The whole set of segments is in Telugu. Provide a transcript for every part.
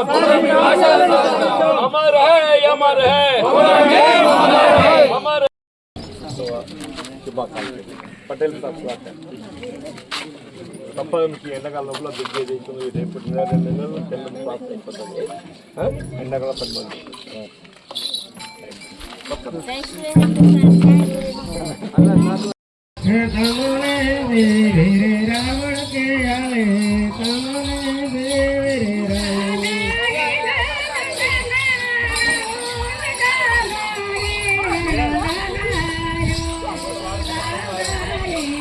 సాధిద్దాం సాధిద్దాం అమర్ హై అమర్ హై అమర్ శుభాకాంక్షలు పటేల్ సార్ తప్పనికి ఎండాకాలంలో దిగ్గే చేస్తుంది రేపు రెండు నెలలు తెల్లని పాస్ అయిపోతుంది ఆ? ఎండాకాలం పది మంది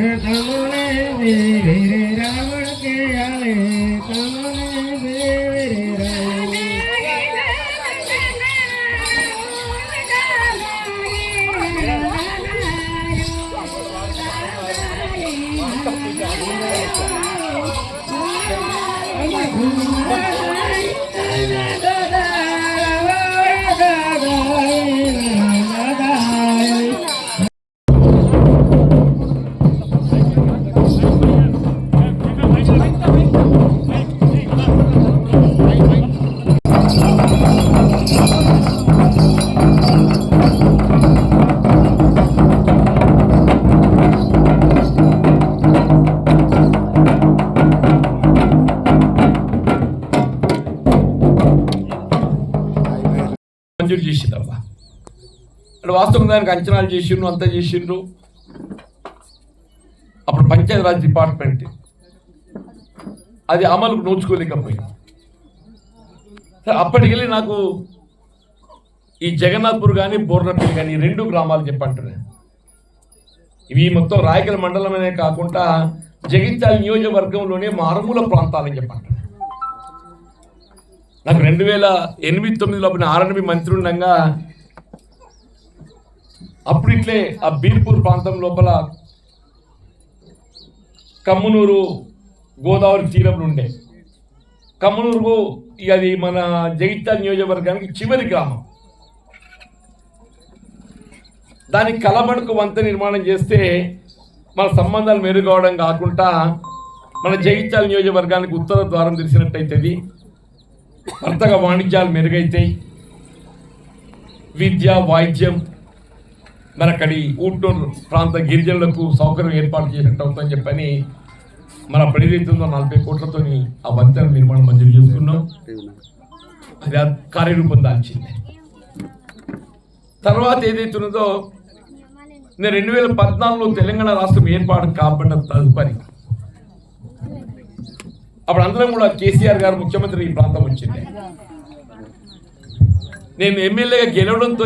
మంజూరు చేసిందమ్మా అంటే వాస్తవం దానికి అంచనాలు చేసిండ్రు అంతా చేసిండ్రు. అప్పుడు పంచాయతీరాజ్ డిపార్ట్మెంట్. అది అమలుకు నోచుకోలేకపోయింది అప్పటికి అప్పటికెళ్ళి నాకు ఈ జగన్నాథ్పూర్ కానీ బోర్నపల్లి కానీ రెండు గ్రామాలు చెప్పంటున్నాను ఇవి మొత్తం రాయకల్ మండలమనే కాకుండా జగిత్యాల నియోజకవర్గంలోనే మారుమూల ప్రాంతాలని చెప్పంటారు నాకు రెండు వేల ఎనిమిది తొమ్మిది లోపల ఆర్ఎన్బి మంత్రి ఉండగా అప్పుడు ఇట్లే ఆ బీర్పూర్ ప్రాంతం లోపల కమ్మునూరు గోదావరి తీరంలో ఉండే. కమ్మునూరు అది మన జగిత్యాల నియోజకవర్గానికి చివరి గ్రామం. దానికి కలబడుకు వంత నిర్మాణం చేస్తే మన సంబంధాలు మెరుగవడం కాకుండా మన జగిత్యాల నియోజకవర్గానికి ఉత్తర ద్వారం తెరిచినట్టయితుంది వర్తక వాణిజ్యాలు మెరుగైతాయి. విద్య వాయిద్యం మరి అక్కడి ఊటూరు ప్రాంత గిరిజనులకు సౌకర్యం ఏర్పాటు చేసినట్టు అవుతుందని చెప్పని మన అప్పుడు నలభై కోట్లతోని ఆ వంతెన నిర్మాణం మంజూరు చేసుకున్నాం. అది కార్యరూపం దాల్చింది. తర్వాత ఏదైతున్నదో నేను రెండు వేల పద్నాలుగులో తెలంగాణ రాష్ట్రం ఏర్పాటు కాబట్టిన తదుపరి అప్పుడు అందరం కూడా కేసీఆర్ గారు ముఖ్యమంత్రి ఈ ప్రాంతం వచ్చింది. నేను ఎమ్మెల్యేగా గెలవడంతో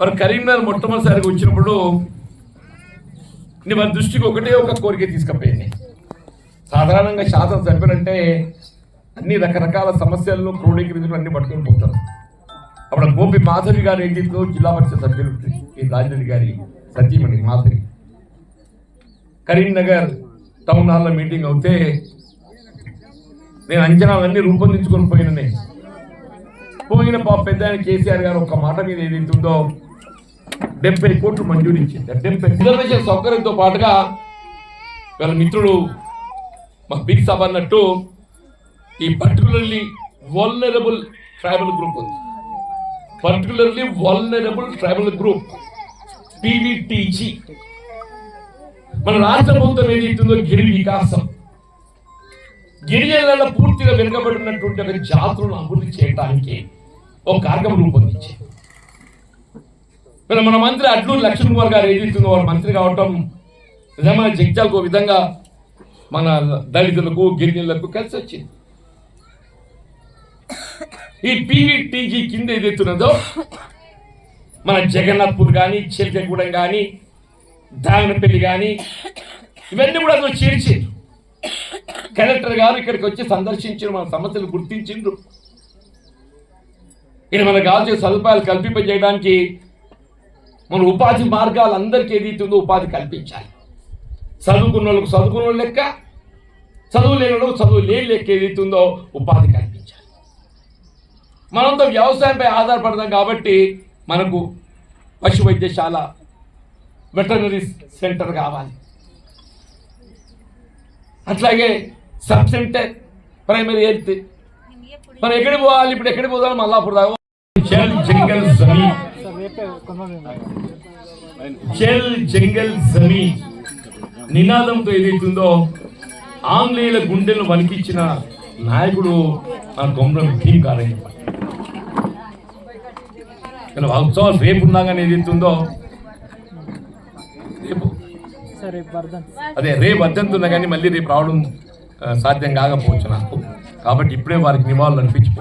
మరి కరీంనగర్ మొట్టమొదటిసారిగా వచ్చినప్పుడు నేను వారి దృష్టికి ఒకటే ఒక కోరిక తీసుకుపోయింది. సాధారణంగా శాసన సభ్యులంటే అన్ని రకరకాల సమస్యలను క్రోడీకరించడం అన్ని పట్టుకొని పోతారు. అప్పుడు గోపి మాధవి గారు ఏం చేస్తుందో జిల్లా పరిషత్ సభ్యులు ఈ రాజరెడ్డి గారి సతీమణి మాధవి. కరీంనగర్ టౌన్ హాల్లో మీటింగ్ అవుతే నేను అంచనాలన్నీ రూపొందించుకొని పోయిననే. పోయిన పాప పెద్ద ఆయన కేసీఆర్ గారు ఒక మాట మీద ఏదైతుందో ఉందో డెబ్బై కోట్లు మంజూరు ఇచ్చింది డెబ్బై రిజర్వేషన్ సౌకర్యంతో పాటుగా వాళ్ళ మిత్రుడు మా బిగ్ సభ అన్నట్టు ఈ పర్టికులర్లీ వల్నరబుల్ ట్రైబల్ గ్రూప్ ఉంది. Particularly vulnerable tribal group PVTG. మన రాష్ట్ర ప్రభుత్వం ఏదైతుందో గిరి వికాసం. గిరిజనుల పూర్తిగా వెనుకబడినటువంటి ఒక జాతులను అభివృద్ధి చేయడానికి ఒక కార్యక్రమం రూపొందించింది మరి మన మంత్రి అడ్లూరు లక్ష్మణ్ కుమార్ గారు ఏదైతుందో వారు మంత్రి కావటం నిజమైన జగ్జాలకు ఒక విధంగా మన దళితులకు గిరిజనులకు కలిసి వచ్చింది. ఈ పీవీటీజీ కింద ఏదైతున్నదో మన జగన్నాథ్పూర్ కానీ చిలకగూడెం కానీ దాగనపల్లి కానీ ఇవన్నీ కూడా అందులో చేర్చారు కలెక్టర్ గారు ఇక్కడికి వచ్చి సందర్శించిన మన సమస్యలు గుర్తించిండ్రు. ఇక్కడ మనకు కావాల్సిన సదుపాయాలు కల్పింపజేయడానికి మన ఉపాధి మార్గాలు అందరికీ ఏదైతుందో ఉపాధి కల్పించాలి. చదువుకున్న వాళ్ళకు చదువుకున్న లెక్క చదువు లేని వాళ్ళకు చదువు లేని లెక్క ఏదైతుందో ఉపాధి కల్పించాలి. మనంతా వ్యవసాయంపై ఆధారపడతాం కాబట్టి మనకు పశు వైద్యశాల వెటర్నరీ సెంటర్ కావాలి. అట్లాగే సబ్ సెంటర్ ప్రైమరీ హెల్త్. మనం ఎక్కడ పోవాలి? ఇప్పుడు ఎక్కడ పోదాం? మల్లాపూర్ దాకా జల్ జంగల్ జమీ జల్ జంగల్ జమీ నినాదంతో ఏదైతుందో ఆంగ్లేయుల గుండెలను వణికిచ్చిన నాయకుడు మన కొమరం భీమ్ గారని కానీ ఆ ఉత్సవాలు రేపు ఉన్నాగానే ఏదైతుందో ఉందో అదే రేపు అద్దెంతున్నా కానీ మళ్ళీ రేపు రావడం సాధ్యం కాకపోవచ్చు నాకు. కాబట్టి ఇప్పుడే వారికి నివాళులు అనిపించిపోతుంది